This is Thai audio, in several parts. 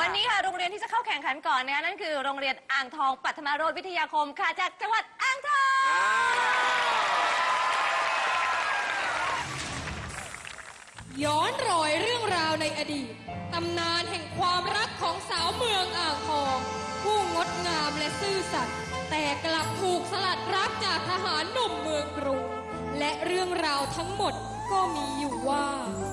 วันนี้ค่ะโรงเรียนที่จะเข้าแข่งขันก่อนนะคะนั่นคือโรงเรียนอ่างทองปัทมาโรดวิทยาคมค่ะจากจังหวัดอ่างทอง ย้อนรอยเรื่องราวในอดีต ตำนานแห่งความรักของสาวเมืองอ่างทอง ผู้งดงามและซื่อสัตย์แต่กลับถูกสลัดรักจากทหารหนุ่มเมืองกรุง และเรื่องราวทั้งหมดก็มีอยู่ว่า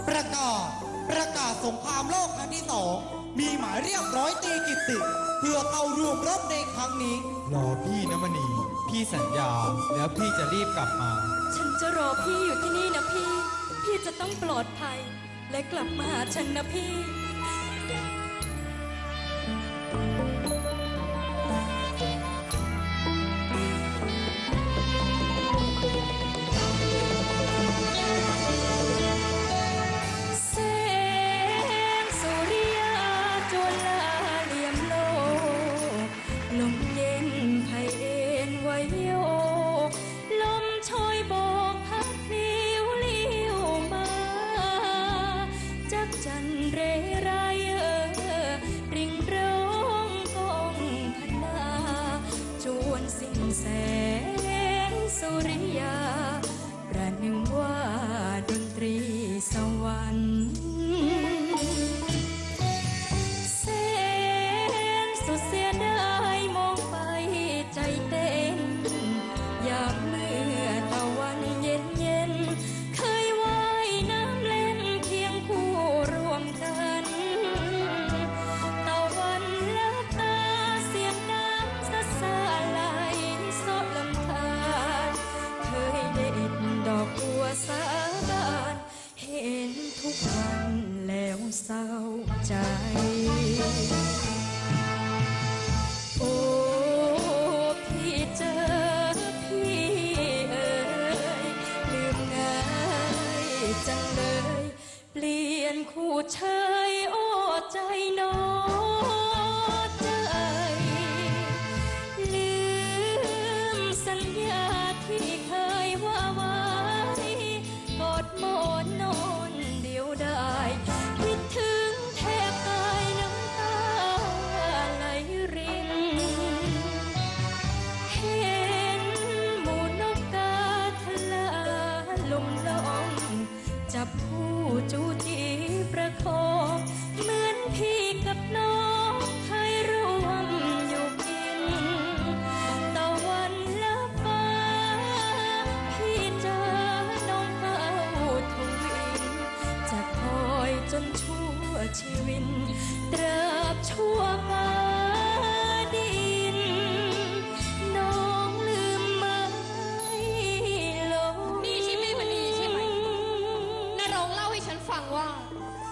ประกาศประกาศสงครามโลกครั้งที่สอง มีหมายเรียกร้อยตรีกิตติเพื่อเข้าร่วมรบในครั้งนี้ รอพี่นะมณี พี่สัญญา แล้วพี่จะรีบกลับมา ฉันจะรอพี่อยู่ที่นี่นะพี่ พี่จะต้องปลอดภัย และกลับมาหาฉันนะพี่ ชั่วชีวิตตราบชั่วฟ้าดิน น้องลืมไหมลงนี่ใช่แม่มณีใช่ไหมนรงค์เล่าให้ฉันฟังว่า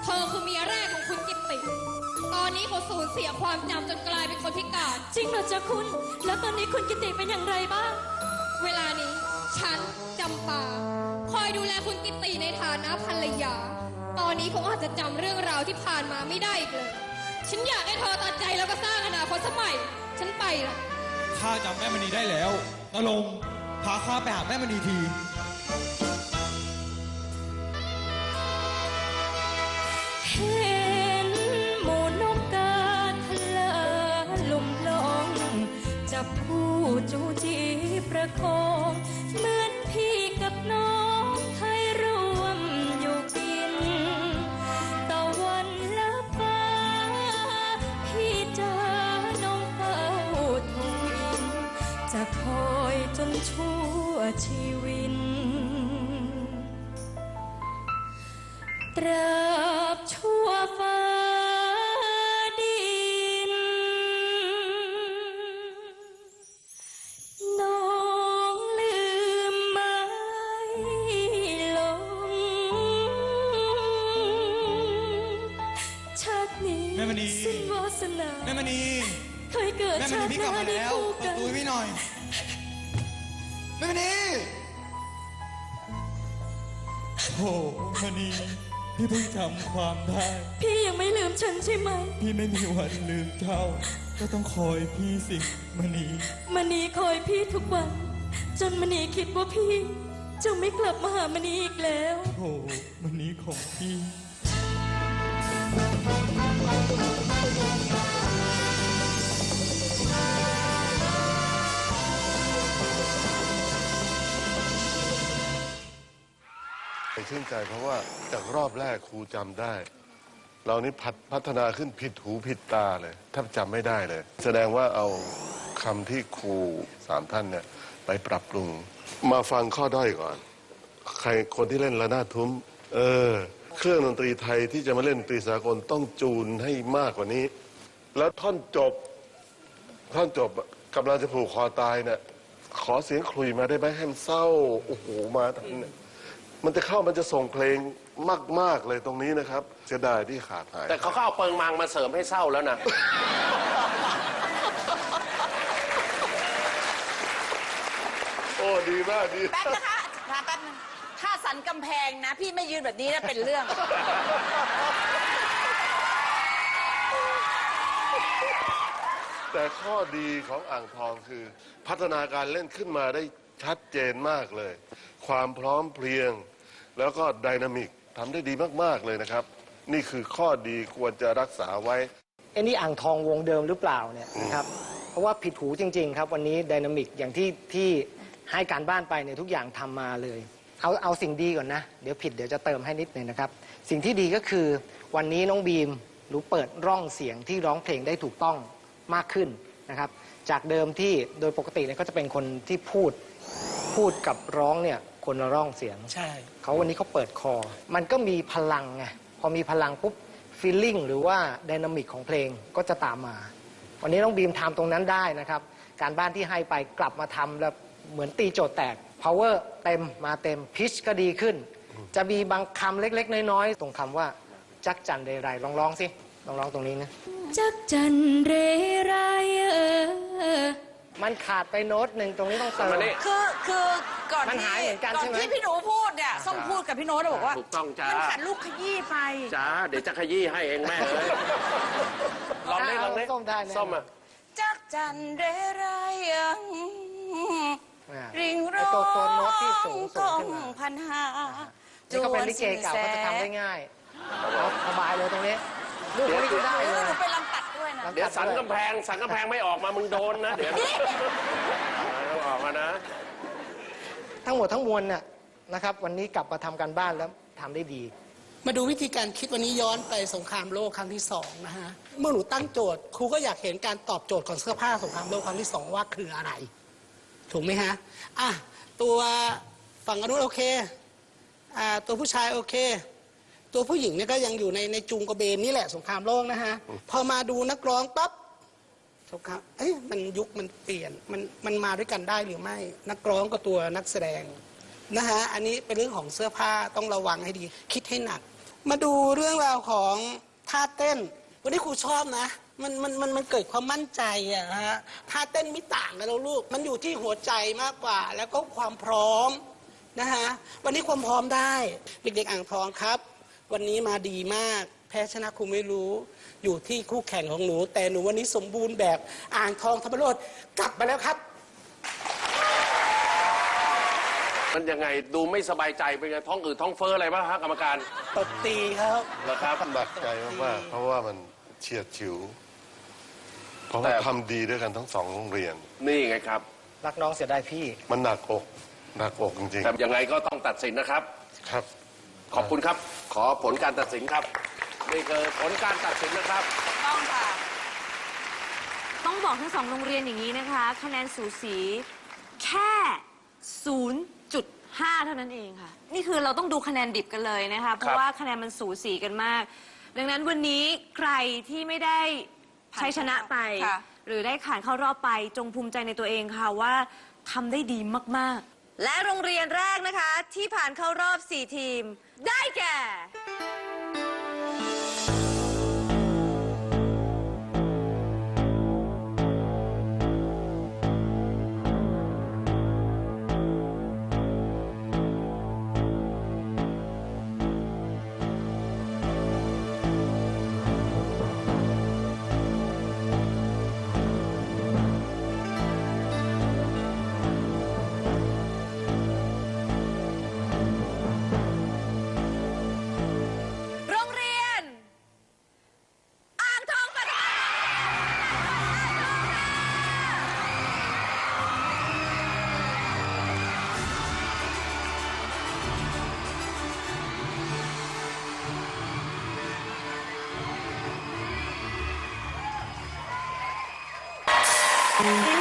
เธอคือเมียแรกของคุณกิตติ ตอนนี้เขาสูญเสียความจำจนกลายเป็นคนพิการ จริงเหรอจ๊ะคุณ แล้วตอนนี้คุณกิติเป็นอย่างไรบ้าง เวลานี้ ฉันจำปา คอยดูแลคุณกิตติในฐานะภรรยา ตอนนี้คงอาจจะจำเรื่องราวที่ผ่านมาไม่ได้อีกเลย ฉันอยากให้เธอตัดใจแล้วก็สร้างอนาคตสมัย ฉันไปละข้าจำแม่มณีได้แล้วนรงค์พาข้าไปหาแม่มณีทีเห็นหมูนกกาทลาลุมลองจับผู้จูจีประคอง สิ้นวาสนาแม่มณีเคยเกิดแม่มชาณีติพี่หกลับน้ามาได้แล้วคู่เปิกัดนประตูให้พี่หน่อยแม่มณีโอ้มณีพี่เพิ่งจำความได้ พี่ยังไม่ลืมฉันใช่ไหมพี่ไม่มีวันลืมเจ้า ก็ต้องคอยพี่สิมณีมณีคอยพี่ทุกวัน จนมณีคิดว่าพี่จะไม่กลับมาหามณีอีกแล้ว โอ้มณีของพี่ม ชื่นใจเพราะว่าจากรอบแรกครูจำได้ เรานี่พัฒพัฒนาขึ้นผิดหูผิดตาเลยแทบจำไม่ได้เลย แสดงว่าเอาคำที่ครูสามท่านเนี่ยไปปรับปรุง มาฟังข้อด้อยก่อน ใครคนที่เล่นระนาดทุ้ม เออ เครื่องดนตรีไทยที่จะมาเล่นดนตรีสากลต้องจูนให้มากกว่านี้ แล้วท่อนจบ ท่อนจบกำลังจะผูกคอตายเนี่ยขอเสียงขลุ่ยมาได้ไหมให้มันเศร้าโอ้โหมาทันเนี่ย มันจะเข้ามันจะส่งเพลงมาก ๆ เลยตรงนี้นะครับ เสียดายที่ขาดหายแต่เขาก็เอาเปิงมังมาเสริมให้เศร้าแล้วนะ โอ้ดีมากดีแป๊บนะคะมาแป๊บนึงถ้าสันกำแพงนะ พี่ไม่ยืนแบบนี้นะเป็นเรื่อง แต่ข้อดีของอ่างทองคือ พัฒนาการเล่นขึ้นมาได้ชัดเจนมากเลย ความพร้อมเพรียง แล้วก็ไดนามิกทำได้ดีมาก ๆ เลยนะครับ นี่คือข้อดีควรจะรักษาไว้ เอ็นนี่อ่างทองวงเดิมหรือเปล่าเนี่ยนะครับเพราะว่าผิดหูจริง ๆ ครับ วันนี้ไดนามิกอย่างที่ที่ให้การบ้านไปเนี่ยทุกอย่างทำมาเลย เอาเอาสิ่งดีก่อนนะ เดี๋ยวผิดเดี๋ยวจะเติมให้นิดหนึ่งนะครับ สิ่งที่ดีก็คือวันนี้น้องบีมรู้เปิดร่องเสียงที่ร้องเพลงได้ถูกต้องมากขึ้นนะครับ จากเดิมที่โดยปกติเนี่ยก็จะเป็นคนที่พูดพูดกับร้องเนี่ย คนละร่องเสียงใช่ เขาวันนี้เขาเปิดคอ มันก็มีพลังไงพอมีพลังปุ๊บฟีลลิ่งหรือว่าไดนามิกของเพลงก็จะตามมา วันนี้น้องบีมทำตรงนั้นได้นะครับ การบ้านที่ให้ไปกลับมาทำแล้วเหมือนตีโจทย์แตก power เต็มมาเต็ม pitch ก็ดีขึ้น จะมีบางคำเล็ก ๆ น้อยๆตรงคำว่า จักจันเรไรลองร้องสิลองร้องตรงนี้นะจักจันเรไรเออ มันขาดไปโน้ตหนึ่งตรงนี้ต้องเติม มานี่ คือคือก่อนมันที่หายเหมือนกันก่อนใช่ไหม ที่พี่หนูพูดเนี่ยส้มพูดกับพี่โน้ตบอกว่าถูกต้องจ้ามั นขัดลูกขยี้ไป จ้าเดี๋ยวจะขยี้ให้เองแม่เลยลองได้ลองได้ส้มได้แน่ ส้มอะ จักจันเรไรยัง อ่าริงไอ้ร้อตัวตัวโน้ตที่งสูงกสูองขึ้นมา พันหานี่ก็เป็นลิเกเก่าก็จะทำได้ง่ายเอาสบายเลยตรงนี้ลูกนี้ก็ได้หเลนูยหนูไปลำตัดด้วยนะ เดี๋ยวสันกำแพง สันกำแพงไม่ออกมามึงโดนนะ เดี๋ยวเอาออกมานะ ทั้งหมดทั้งมวลน่ะนะครับ วันนี้กลับมาทำการบ้านแล้วทำได้ดี มาดูวิธีการคิดวันนี้ย้อนไปสงครามโลกครั้งที่สองนะฮะ เมื่อหนูตั้งโจทย์ครูก็อยากเห็นการตอบโจทย์ของเสื้อผ้าสงครามโลกครั้งที่สองว่าคืออะไร ถูกไหมฮะ อะ ตัวฝั่งอนุโอเค อ่า ตัวผู้ชายโอเค ตัวผู้หญิงเนี่ยก็ยังอยู่ในในจุงกระเบนนี่แหละสงครามโลกนะฮะ พอมาดูนักร้องปั๊บสงครามเอ้ยมันยุคมันเปลี่ยนมันมันมาด้วยกันได้หรือไม่ นักร้องกับตัวนักแสดงนะฮะอันนี้เป็นเรื่องของเสื้อผ้าต้องระวังให้ดี คิดให้หนัก มาดูเรื่องราวของท่าเต้น วันนี้ครูชอบนะมันมันมันมันเกิดความมั่นใจอะนะฮะท่าเต้นไม่ต่างกันแล้วลูก มันอยู่ที่หัวใจมากกว่า แล้วก็ความพร้อมนะฮะวันนี้ความพร้อมได้ เด็กๆอ่างทองครับ วันนี้มาดีมาก แพ้ชนะครูไม่รู้ อยู่ที่คู่แข่งของหนู แต่หนูวันนี้สมบูรณ์แบบอ่างทองธรรมโรดกลับมาแล้วครับ มันยังไงดูไม่สบายใจเป็นไงท้องอืดท้องเฟ้ออะไรบ้างฮะกรรมการตบตีครับ เหรอครับ หนักใจมากๆ เพราะว่ามันเฉียดฉิว เพราะแต่ว่าทำดีด้วยกันทั้งสองโรงเรียน นี่ไงครับ รักน้องเสียดายพี่ มันหนักอก หนักอกจริงแต่ยังไงก็ต้องตัดสินนะครับ ๆ ครับ ขอบคุณครับ ขอผลการตัดสินครับนี่คือผลการตัดสินนะครับ ต้องค่ะ ต้องบอกทั้งสองโรงเรียนอย่างนี้นะคะ คะแนนสูสีแค่ 0.5 เท่านั้นเองค่ะ นี่คือเราต้องดูคะแนนดิบกันเลยนะคะ เพราะว่าคะแนนมันสูสีกันมาก ดังนั้นวันนี้ใครที่ไม่ได้ใช้ชนะไป ค่ะ หรือได้ผ่านเข้ารอบไปจงภูมิใจในตัวเองค่ะว่าทำได้ดีมากๆ และโรงเรียนแรกนะคะ ที่ผ่านเข้ารอบ 4 ทีม ได้แก่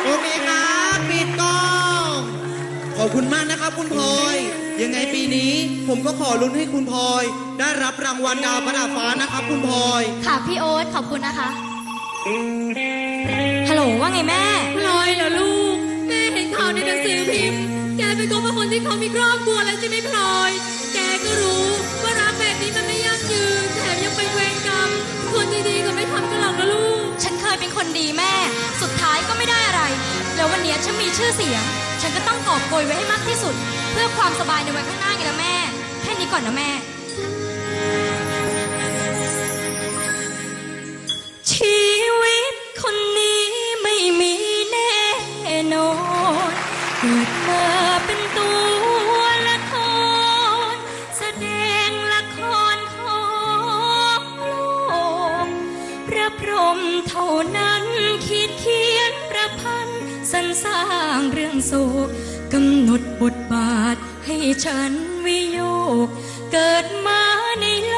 โอเคครับปิดกล้อง ขอบคุณมากนะครับคุณพลอย ยังไงปีนี้ผมก็ขอลุ้นให้คุณพลอย ได้รับรางวัลดาวประดับฟ้านะครับคุณพลอย ค่ะพี่โอ๊ตขอบคุณนะคะ ฮัลโหลว่าไงแม่ พลอยเหรอลูก แม่เห็นข่าวในหนังสือพิมพ์ แกเป็นคนเป็นคนที่เขามีครอบครัวแล้วใช่ไหมพลอย แกก็รู้ว่ารักแบบนี้มันไม่ยั่งยืนแถมยังเป็นเวรกรรมคนดีๆก็ไม่ทำกันหรอกนะลูกฉันเค ยเป็นคนดีแม่ สุดท้ายก็ไม่ได้อะไร แล้ววันนี้ฉันมีชื่อเสียง ฉันก็ต้องกอบโกยไว้ให้มากที่สุด เพื่อความสบายในวันข้างหน้าไงละแม่ แค่นี้ก่อนนะแม่ สร้างเรื่องโศกกำหนดบทบาทให้ฉันวิโยก เกิดมาในโล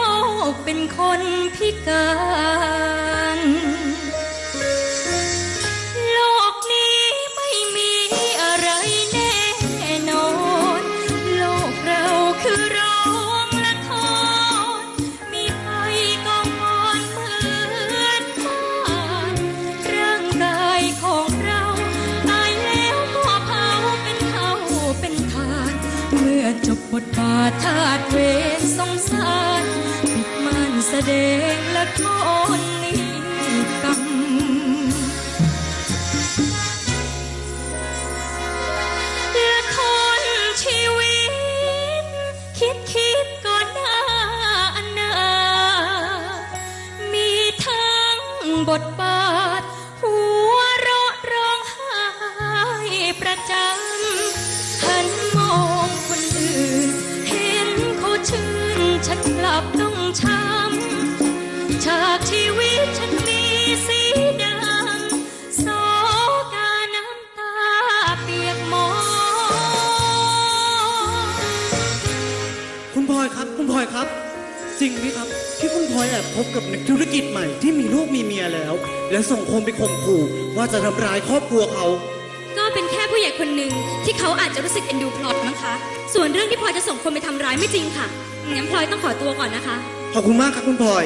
กเป็นคนพิการ ธาตุ ครับคุณพลอยครับ จริงไหมครับที่คุณพลอยแอบพบกับนักธุรกิจใหม่ที่มีลูกมีเมียแล้ว และส่งคนไปข่มขู่ว่าจะทำร้ายครอบครัวเขา ก็เป็นแค่ผู้ใหญ่คนหนึ่งที่เขาอาจจะรู้สึกเอ็นดูพลอยมั้งคะ ส่วนเรื่องที่พลอยจะส่งคนไปทำร้ายไม่จริงค่ะงั้นพลอยต้องขอตัวก่อนนะคะ ขอบคุณมากครับคุณพลอย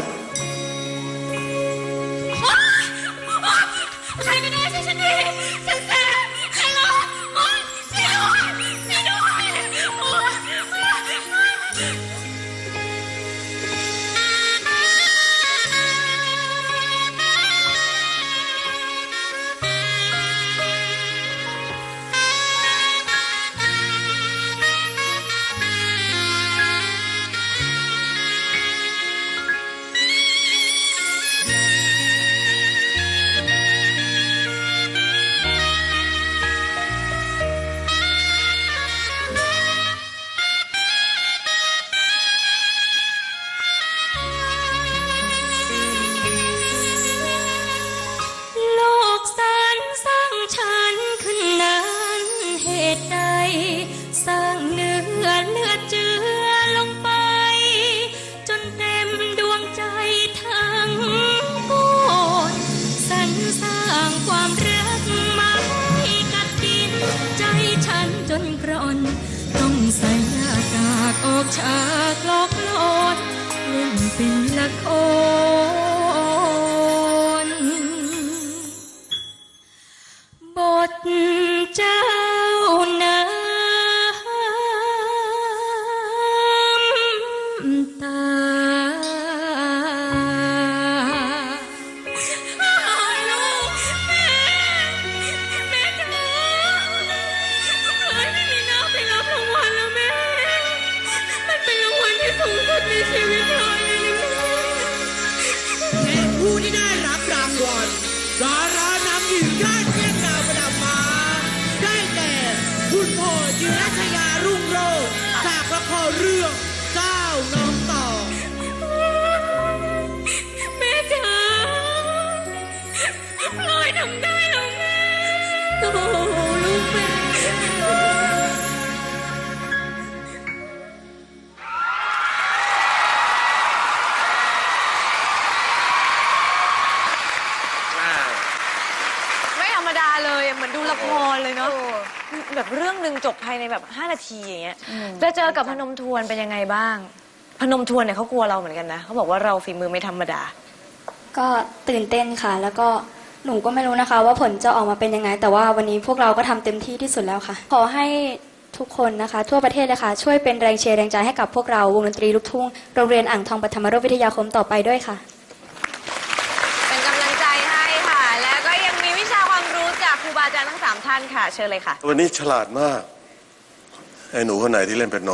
ออกฉากหลอกลอนเล่นเป็นละครบท จิรัชยารุ่งโรจน์จากละครเรื่องเจ้าน้องต่อ แม่จ๋าพลอยทำได้ แบบเรื่องหนึ่งจบภายในแบบ 5 นาทีอย่างเงี้ยจะเจอกับพนมทวนเป็นยังไงบ้าง พนมทวนเนี่ยเขากลัวเราเหมือนกันนะเขาบอกว่าเราฝีมือไม่ธรรมดา ก็ตื่นเต้นค่ะ แล้วก็หนูก็ไม่รู้นะคะ ว่าผลจะออกมาเป็นยังไง แต่ว่าวันนี้พวกเราก็ทำเต็มที่ที่สุดแล้วค่ะ ขอให้ทุกคนนะคะ ทั่วประเทศเลยค่ะ ช่วยเป็นแรงเชียร์แรงใจให้กับพวกเราวงดนตรีลูกทุ่งโรงเรียนอ่างทองปฐมโรสวิทยาคมต่อไปด้วยค่ะ เป็นกำลังใจให้ค่ะ แล้วก็ยังมีวิชาความรู้จากครูบาอาจารย์ ท่านค่ะ เชิญเลยค่ะ วันนี้ฉลาดมาก ไอ้หนูคนไหนที่เล่นเป็นโน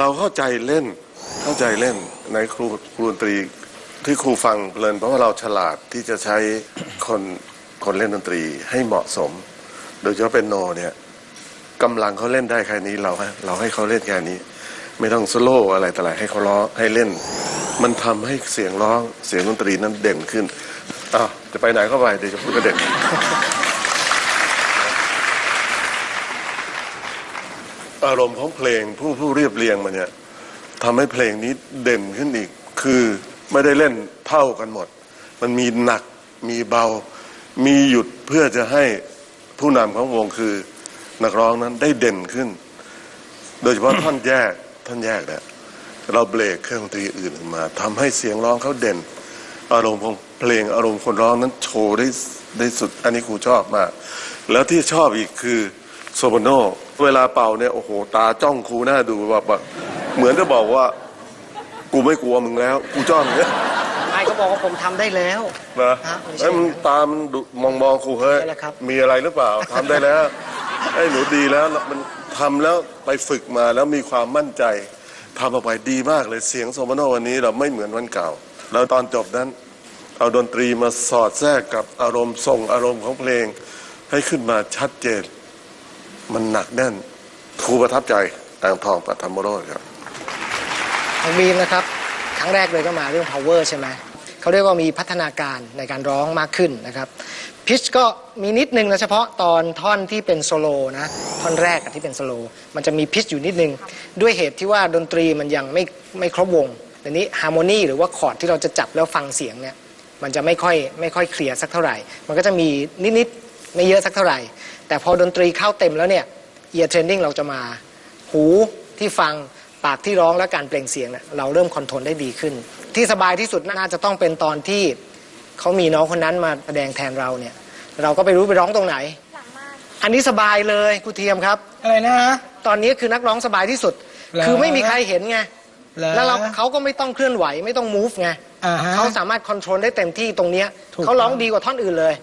เราเข้าใจเล่น เข้าใจเล่นในครูครูดนตรีที่ครูฟังเพลินเพราะว่าเราฉลาดที่จะใช้คนคนเล่นดนตรีให้เหมาะสม โดยเฉพาะเป็นโนเนี่ยกำลังเขาเล่นได้แค่นี้เราให้เราให้เขาเล่นแค่นี้ ไม่ต้องสโลว์อะไรแต่อะไรให้เขาร้องให้เล่น มันทำให้เสียงร้องเสียงดนตรีนั้นเด่นขึ้นอ้าวจะไปไหนก็ไปเดี๋ยวจะพูดกับเด็ก อารมณ์ของเพลงผู้ผู้เรียบเรียงมาเนี่ยทำให้เพลงนี้เด่นขึ้นอีก คือไม่ได้เล่นเท่ากันหมด มันมีหนักมีเบา มีหยุดเพื่อจะให้ผู้นำของวงคือนักร้องนั้นได้เด่นขึ้น โดยเฉพาะท่อนแยกท่อนแยกเนี่ยเราเบรกเครื่องดนตรีอื่นมาทำให้เสียงร้องเขาเด่น อารมณ์ของเพลงอารมณ์คนร้องนั้นโชว์ได้ได้สุดอันนี้ครูชอบมาก แล้วที่ชอบอีกคือโซโบโน เวลาเป่าเนี่ยโอ้โห ตาจ้องครูหน้าดูแบบแบบเหมือนจะบอกว่า กูไม่กลัวมึงแล้ว กูจ้องเนี่ยไม่เขาบอกว่าผมทำได้แล้ว นะฮะไม่ใช่ไอ้ยมันตามันดุมองมองครูเฮ้ย ใช่แล้วครับ มีอะไรหรือเปล่าทำได้แล้วไอ้หนูดีแล้วมันทำแล้วไปฝึกมาแล้วมีความมั่นใจทำออกไปดีมากเลยเสียงโซโมโนวันนี้เราไม่เหมือนวันเก่า แล้วตอนจบนั้น เอาดนตรีมาสอดแทรกกับอารมณ์ส่งอารมณ์ของเพลง ให้ขึ้นมาชัดเจน มันหนักแน่นครูประทับใจอ่างทองปัทมโรดครับของบีมนะครับ ครั้งแรกเลยก็มาเรื่อง power ใช่ไหมเขาเรียกว่ามีพัฒนาการในการร้องมากขึ้นนะครับพิชก็มีนิดนึงนะเฉพาะตอนท่อนที่เป็นโซโลนะท่อนแรกที่เป็นโซโลมันจะมีพิชอยู่นิดนึง ด้วยเหตุที่ว่าดนตรีมันยังไม่ไม่ครบวงแต่นี้ฮาร์โมนีหรือว่าคอร์ดที่เราจะจับแล้วฟังเสียงเนี่ยมันจะไม่ค่อยไม่ค่อยเคลียร์สักเท่าไหร่ มันก็จะมีนิดๆ ไม่เยอะสักเท่าไหร่ แต่พอดนตรีเข้าเต็มแล้วเนี่ย ear training เราจะมา หูที่ฟังปากที่ร้องและการเปล่งเสียงเนี่ยเราเริ่มคอนโทรลได้ดีขึ้น ที่สบายที่สุดน่าจะต้องเป็นตอนที่เขามีน้องคนนั้นมาแสดงแทนเราเนี่ยเราก็ไปรู้ไปร้องตรงไหน อันนี้สบายเลยครูเทียมครับ อะไรนะฮะ ตอนนี้คือนักร้องสบายที่สุดเหรอ คือไม่มีใครเห็นไงหรอแล้วเราเขาก็ไม่ต้องเคลื่อนไหวไม่ต้อง move ไงอ่าฮะ เขาสามารถคอนโทรลได้เต็มที่ตรงเนี้ยถูก เขาร้องต้องดีกว่าท่อนอื่นเลย